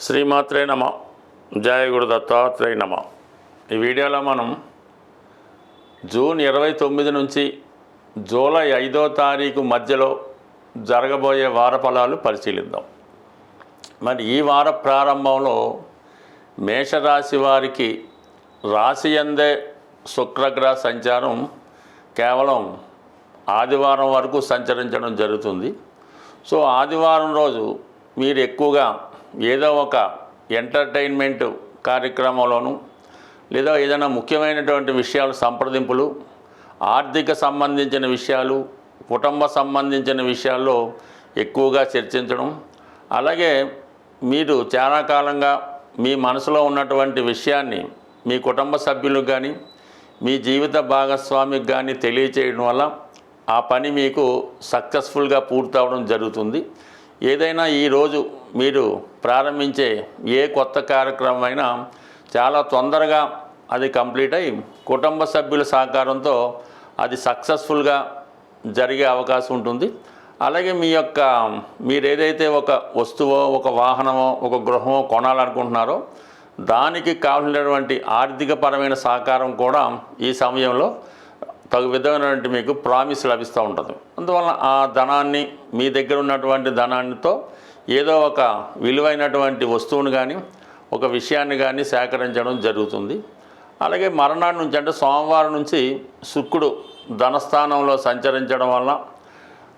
శ్రీమాత్రే నమ. జయ గురు దత్తాత్రేయ నమ. ఈ వీడియోలో మనం జూన్ ఇరవై తొమ్మిది నుంచి జూలై ఐదో తారీఖు మధ్యలో జరగబోయే వార ఫలాలు పరిశీలిద్దాం. మరి ఈ వార ప్రారంభంలో మేషరాశి వారికి రాశి అందే శుక్రగ్రహ సంచారం కేవలం ఆదివారం వరకు సంచరించడం జరుగుతుంది. సో ఆదివారం రోజు మీరు ఎక్కువగా ఏదో ఒక ఎంటర్టైన్మెంట్ కార్యక్రమంలోనూ లేదా ఏదైనా ముఖ్యమైనటువంటి విషయాలు సంప్రదింపులు ఆర్థిక సంబంధించిన విషయాలు కుటుంబ సంబంధించిన విషయాల్లో ఎక్కువగా చర్చించడం అలాగే మీరు చాలా కాలంగా మీ మనసులో ఉన్నటువంటి విషయాన్ని మీ కుటుంబ సభ్యులకు కానీ మీ జీవిత భాగస్వామికి కానీ తెలియచేయడం వల్ల ఆ పని మీకు సక్సెస్ఫుల్గా పూర్తవడం జరుగుతుంది. ఏదైనా ఈరోజు మీరు ప్రారంభించే ఏ కొత్త కార్యక్రమం అయినా చాలా తొందరగా అది కంప్లీట్ అయి కుటుంబ సభ్యుల సహకారంతో అది సక్సెస్ఫుల్గా జరిగే అవకాశం ఉంటుంది. అలాగే మీ యొక్క మీరు ఏదైతే ఒక వస్తువో ఒక వాహనమో ఒక గృహమో కొనాలనుకుంటున్నారో దానికి కావలసినటువంటి ఆర్థికపరమైన సహకారం కూడా ఈ సమయంలో తగు విధమైనటువంటి మీకు ప్రామిస్ లభిస్తూ ఉంటుంది. అందువలన ఆ ధనాన్ని మీ దగ్గర ఉన్నటువంటి ధనాన్నితో ఏదో ఒక విలువైనటువంటి వస్తువును కానీ ఒక విషయాన్ని కానీ సేకరించడం జరుగుతుంది. అలాగే మరణాన్ని నుంచి అంటే సోమవారం నుంచి శుక్రుడు ధనస్థానంలో సంచరించడం వల్ల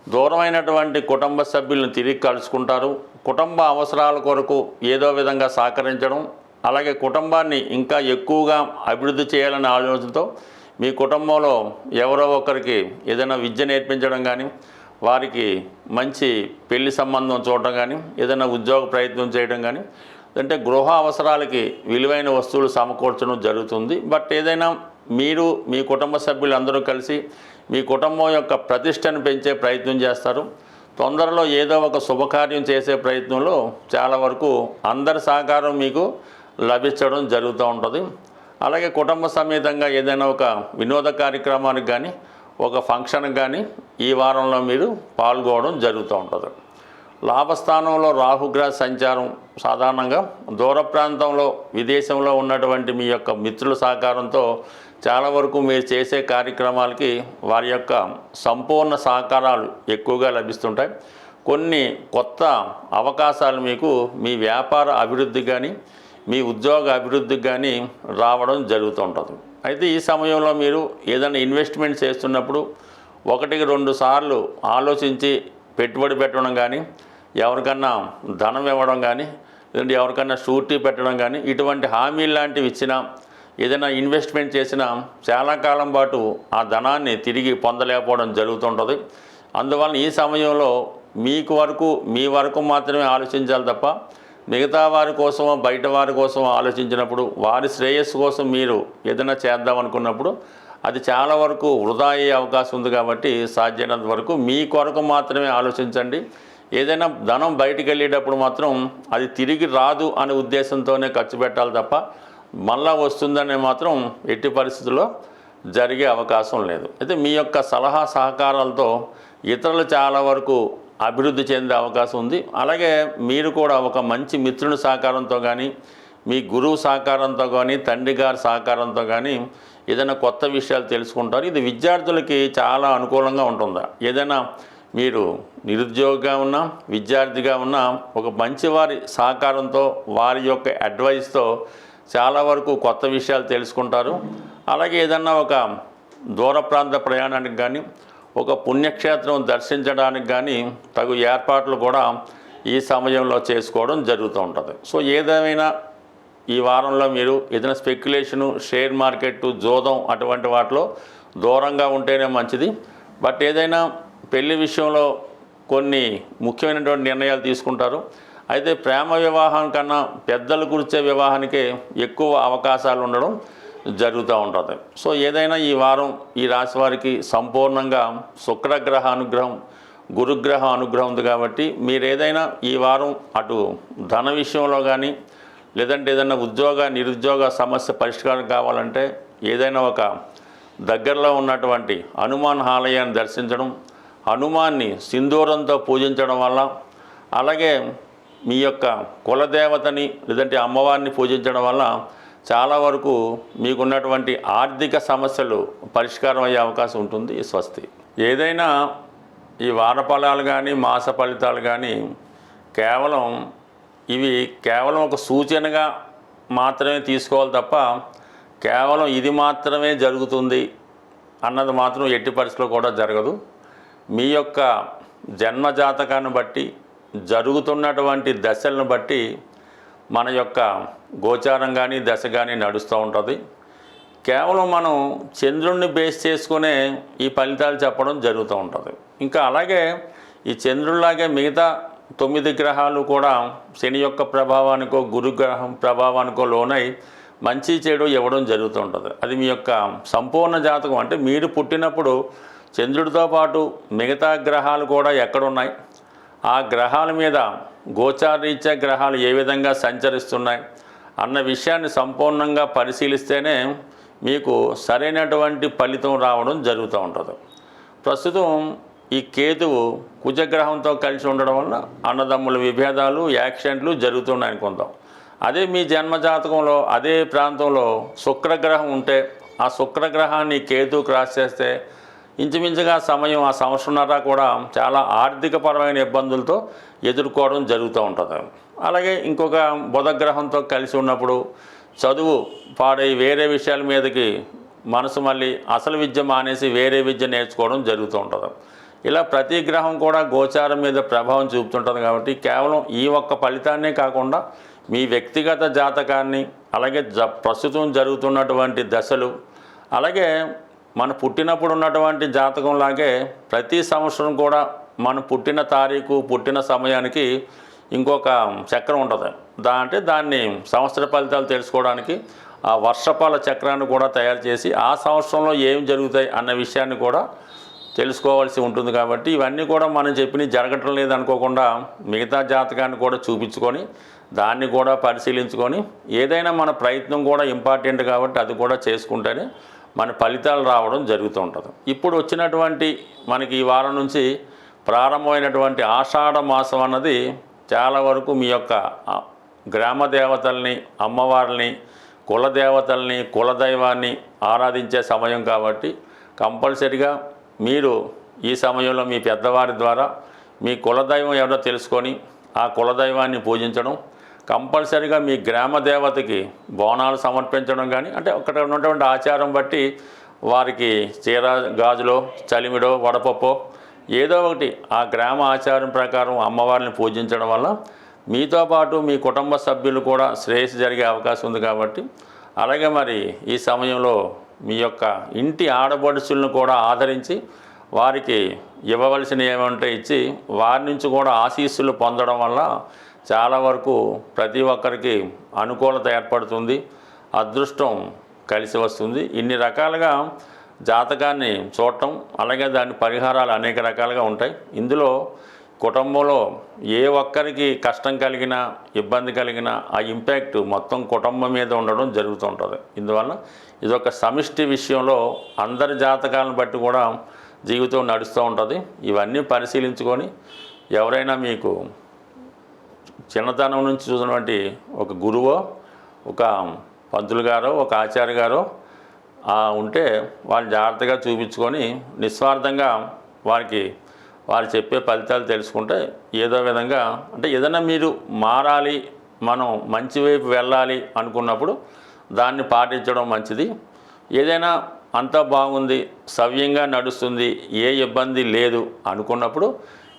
దూరమైనటువంటి కుటుంబ సభ్యులను తిరిగి కలుసుకుంటారు. కుటుంబ అవసరాల కొరకు ఏదో విధంగా సహకరించడం అలాగే కుటుంబాన్ని ఇంకా ఎక్కువగా అభివృద్ధి చేయాలనే ఆలోచనతో మీ కుటుంబంలో ఎవరో ఒకరికి ఏదైనా విద్య నేర్పించడం కానీ వారికి మంచి పెళ్ళి సంబంధం చూడటం కానీ ఏదైనా ఉద్యోగ ప్రయత్నం చేయడం కానీ అంటే గృహ అవసరాలకి విలువైన వస్తువులు సమకూర్చడం జరుగుతుంది. బట్ ఏదైనా మీరు మీ కుటుంబ సభ్యులు అందరూ కలిసి మీ కుటుంబం యొక్క ప్రతిష్టను పెంచే ప్రయత్నం చేస్తారు. తొందరలో ఏదో ఒక శుభకార్యం చేసే ప్రయత్నంలో చాలా వరకు అందరి సహకారం మీకు లభించడం జరుగుతూ ఉంటుంది. అలాగే కుటుంబ సమేతంగా ఏదైనా ఒక వినోద కార్యక్రమానికి కానీ ఒక ఫంక్షన్కి కానీ ఈ వారంలో మీరు పాల్గొనడం జరుగుతూ ఉంటుంది. లాభస్థానంలో రాహుగ్రహ సంచారం సాధారణంగా దూర ప్రాంతంలో విదేశంలో ఉన్నటువంటి మీ యొక్క మిత్రుల సహకారంతో చాలా వరకు మీరు చేసే కార్యక్రమాలకి వారి యొక్క సంపూర్ణ సహకారాలు ఎక్కువగా లభిస్తుంటాయి. కొన్ని కొత్త అవకాశాలు మీకు మీ వ్యాపార అభివృద్ధి కానీ మీ ఉద్యోగ అభివృద్ధికి కానీ రావడం జరుగుతుంటుంది అయితే ఈ సమయంలో మీరు ఏదైనా ఇన్వెస్ట్మెంట్ చేస్తున్నప్పుడు ఒకటికి రెండు సార్లు ఆలోచించి పెట్టుబడి పెట్టడం కానీ ఎవరికన్నా ధనం ఇవ్వడం కానీ లేదంటే ఎవరికన్నా షూరిటీ పెట్టడం కానీ ఇటువంటి హామీలు లాంటివి ఇచ్చినా ఏదైనా ఇన్వెస్ట్మెంట్ చేసినా చాలా కాలం పాటు ఆ ధనాన్ని తిరిగి పొందలేకపోవడం జరుగుతుంటుంది అందువలన ఈ సమయంలో మీకు వరకు మీ వరకు మాత్రమే ఆలోచించాలి తప్ప మిగతా వారి కోసమో బయట వారి కోసం ఆలోచించినప్పుడు వారి శ్రేయస్సు కోసం మీరు ఏదైనా చేద్దాం అనుకున్నప్పుడు అది చాలా వరకు వృధా అయ్యే అవకాశం ఉంది కాబట్టి సాధ్యమైనంత వరకు మీ కొరకు మాత్రమే ఆలోచించండి. ఏదైనా ధనం బయటికి వెళ్ళేటప్పుడు మాత్రం అది తిరిగి రాదు అనే ఉద్దేశంతోనే ఖర్చు పెట్టాలి తప్ప మళ్ళా వస్తుందనే మాత్రం ఎట్టి పరిస్థితుల్లో జరిగే అవకాశం లేదు. అయితే మీ యొక్క సలహా సహకారాలతో ఇతరులు చాలా వరకు అభివృద్ధి చెందే అవకాశం ఉంది. అలాగే మీరు కూడా ఒక మంచి మిత్రుని సహకారంతో కానీ మీ గురువు సహకారంతో కానీ తండ్రి గారి సహకారంతో కానీ ఏదైనా కొత్త విషయాలు తెలుసుకుంటారు. ఇది విద్యార్థులకి చాలా అనుకూలంగా ఉంటుంది. ఏదైనా మీరు నిరుద్యోగిగా ఉన్నా విద్యార్థిగా ఉన్నా ఒక మంచి వారి సహకారంతో వారి యొక్క అడ్వైస్తో చాలా వరకు కొత్త విషయాలు తెలుసుకుంటారు. అలాగే ఏదన్నా ఒక దూర ప్రాంత ప్రయాణానికి కానీ ఒక పుణ్యక్షేత్రం దర్శించడానికి కానీ తగు ఏర్పాట్లు కూడా ఈ సమయంలో చేసుకోవడం జరుగుతూ ఉంటుంది. సో ఏదేమైనా ఈ వారంలో మీరు ఏదైనా స్పెక్యులేషను షేర్ మార్కెట్ జోదం అటువంటి వాటిలో దూరంగా ఉంటేనే మంచిది. బట్ ఏదైనా పెళ్ళి విషయంలో కొన్ని ముఖ్యమైనటువంటి నిర్ణయాలు తీసుకుంటారు. అయితే ప్రేమ వివాహం కన్నా పెద్దలు కూర్చే వివాహానికే ఎక్కువ అవకాశాలు ఉండడం జరుగుతూ ఉంటుంది. సో ఏదైనా ఈ వారం ఈ రాశి వారికి సంపూర్ణంగా శుక్రగ్రహ అనుగ్రహం గురుగ్రహ అనుగ్రహం ఉంది కాబట్టి మీరు ఏదైనా ఈ వారం అటు ధన విషయంలో కానీ లేదంటే ఏదైనా ఉద్యోగ నిరుద్యోగ సమస్య పరిష్కారం కావాలంటే ఏదైనా ఒక దగ్గరలో ఉన్నటువంటి హనుమాన్ ఆలయాన్ని దర్శించడం హనుమాన్ని సింధూరంతో పూజించడం వల్ల అలాగే మీ యొక్క కులదేవతని లేదంటే అమ్మవారిని పూజించడం వల్ల చాలా వరకు మీకున్నటువంటి ఆర్థిక సమస్యలు పరిష్కారం అయ్యే అవకాశం ఉంటుంది ఈ స్వస్తి. ఏదైనా ఈ వార ఫలాలు కానీ మాస ఫలితాలు కానీ కేవలం ఇవి కేవలం ఒక సూచనగా మాత్రమే తీసుకోవాలి తప్ప కేవలం ఇది మాత్రమే జరుగుతుంది అన్నది మాత్రం ఎట్టి పరిస్థితిలో కూడా జరగదు. మీ యొక్క జన్మ జాతకాన్ని బట్టి జరుగుతున్నటువంటి దశలను బట్టి మన యొక్క గోచారం కానీ దశ కానీ నడుస్తూ ఉంటుంది. కేవలం మనం చంద్రుణ్ణి బేస్ చేసుకునే ఈ ఫలితాలు చెప్పడం జరుగుతూ ఉంటుంది. ఇంకా అలాగే ఈ చంద్రుడిలాగే మిగతా తొమ్మిది గ్రహాలు కూడా శని యొక్క ప్రభావానికో గురుగ్రహం ప్రభావానికో లోనై మంచి చెడు ఇవ్వడం జరుగుతూ ఉంటుంది. అది మీ యొక్క సంపూర్ణ జాతకం. అంటే మీరు పుట్టినప్పుడు చంద్రుడితో పాటు మిగతా గ్రహాలు కూడా ఎక్కడున్నాయి? ఆ గ్రహాల మీద గోచారీత్యా గ్రహాలు ఏ విధంగా సంచరిస్తున్నాయి అన్న విషయాన్ని సంపూర్ణంగా పరిశీలిస్తేనే మీకు సరైనటువంటి ఫలితం రావడం జరుగుతూ ఉంటుంది. ప్రస్తుతం ఈ కేతువు కుజగ్రహంతో కలిసి ఉండడం వల్ల అన్నదమ్ముల విభేదాలు యాక్సిడెంట్లు జరుగుతున్నాయి అనుకుందాం. అదే మీ జన్మజాతకంలో అదే ప్రాంతంలో శుక్రగ్రహం ఉంటే ఆ శుక్రగ్రహాన్ని కేతు క్రాస్ చేస్తే ఇంచుమించుగా సమయం ఆ సంవత్సరంన్నర కూడా చాలా ఆర్థికపరమైన ఇబ్బందులతో ఎదుర్కోవడం జరుగుతూ ఉంటుంది. అలాగే ఇంకొక బుధగ్రహంతో కలిసి ఉన్నప్పుడు చదువు పాడై వేరే విషయాల మీదకి మనసు మళ్ళీ అసలు విద్య మానేసి వేరే విద్య నేర్చుకోవడం జరుగుతూ ఉంటుంది. ఇలా ప్రతి గ్రహం కూడా గోచారం మీద ప్రభావం చూపుతుంటుంది కాబట్టి కేవలం ఈ ఒక్క ఫలితాన్నే కాకుండా మీ వ్యక్తిగత జాతకాన్ని అలాగే జ ప్రస్తుతం జరుగుతున్నటువంటి దశలు అలాగే మన పుట్టినప్పుడు ఉన్నటువంటి జాతకంలాగే ప్రతి సంవత్సరం కూడా మన పుట్టిన తారీఖు పుట్టిన సమయానికి ఇంకొక చక్రం ఉంటుంది. దా అంటే దాన్ని సంవత్సర ఫలితాలు తెలుసుకోవడానికి ఆ వర్షపాల చక్రాన్ని కూడా తయారు చేసి ఆ సంవత్సరంలో ఏం జరుగుతాయి అన్న విషయాన్ని కూడా తెలుసుకోవాల్సి ఉంటుంది కాబట్టి ఇవన్నీ కూడా మనం చెప్పిన జరగటం లేదనుకోకుండా మిగతా జాతకాన్ని కూడా చూపించుకొని దాన్ని కూడా పరిశీలించుకొని ఏదైనా మన ప్రయత్నం కూడా ఇంపార్టెంట్ కాబట్టి అది కూడా చేసుకుంటేనే మన ఫలితాలు రావడం జరుగుతూ ఉంటుంది. ఇప్పుడు వచ్చినటువంటి మనకి ఈ వారం నుంచి ప్రారంభమైనటువంటి ఆషాఢ మాసం అన్నది చాలా వరకు మీ యొక్క గ్రామ దేవతల్ని అమ్మవారిని కులదేవతల్ని కులదైవాన్ని ఆరాధించే సమయం కాబట్టి కంపల్సరిగా మీరు ఈ సమయంలో మీ పెద్దవారి ద్వారా మీ కులదైవం ఎవరో తెలుసుకొని ఆ కులదైవాన్ని పూజించడం కంపల్సరిగా మీ గ్రామ దేవతకి బోనాలు సమర్పించడం కానీ అంటే అక్కడ ఉన్నటువంటి ఆచారం బట్టి వారికి చీర గాజులో చలిమిడో వడపప్పో ఏదో ఒకటి ఆ గ్రామ ఆచారం ప్రకారం అమ్మవారిని పూజించడం వల్ల మీతో పాటు మీ కుటుంబ సభ్యులు కూడా శ్రేయస్సు జరిగే అవకాశం ఉంది కాబట్టి అలాగే మరి ఈ సమయంలో మీ యొక్క ఇంటి ఆడపడుచులను కూడా ఆదరించి వారికి ఇవ్వవలసిన ఏమంటే ఇచ్చి వారి నుంచి కూడా ఆశీస్సులు పొందడం వల్ల చాలా వరకు ప్రతి ఒక్కరికి అనుకూలత ఏర్పడుతుంది అదృష్టం కలిసి వస్తుంది. ఇన్ని రకాలుగా జాతకాన్ని చూడటం అలాగే దాని పరిహారాలు అనేక రకాలుగా ఉంటాయి. ఇందులో కుటుంబంలో ఏ ఒక్కరికి కష్టం కలిగినా ఇబ్బంది కలిగినా ఆ ఇంపాక్ట్ మొత్తం కుటుంబం మీద ఉండడం జరుగుతూ ఉంటుంది. ఇందువల్ల ఇదొక సమిష్టి విషయంలో అందరి జాతకాలను బట్టి కూడా జీవితం నడుస్తూ ఉంటుంది. ఇవన్నీ పరిశీలించుకొని ఎవరైనా మీకు చిన్నతనం నుంచి చూసినటువంటి ఒక గురువో ఒక పంతులు గారో ఒక ఆచార్య గారో ఉంటే వాళ్ళు జాగ్రత్తగా చూపించుకొని నిస్వార్థంగా వారికి వారు చెప్పే ఫలితాలు తెలుసుకుంటే ఏదో విధంగా అంటే ఏదైనా మీరు మారాలి మనం మంచి వైపు వెళ్ళాలి అనుకున్నప్పుడు దాన్ని పాటించడం మంచిది. ఏదైనా అంతా బాగుంది సవ్యంగా నడుస్తుంది ఏ ఇబ్బంది లేదు అనుకున్నప్పుడు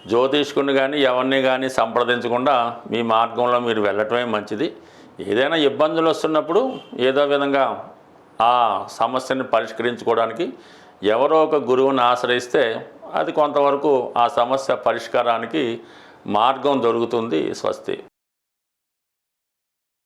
జ్యోతిష్కుని కానీ ఎవరిని కానీ సంప్రదించకుండా మీ మార్గంలో మీరు వెళ్ళటమే మంచిది. ఏదైనా ఇబ్బందులు వస్తున్నప్పుడు ఏదో విధంగా ఆ సమస్యని పరిష్కరించుకోవడానికి ఎవరో ఒక గురువుని ఆశ్రయిస్తే అది కొంతవరకు ఆ సమస్య పరిష్కారానికి మార్గం దొరుకుతుంది స్వస్తి.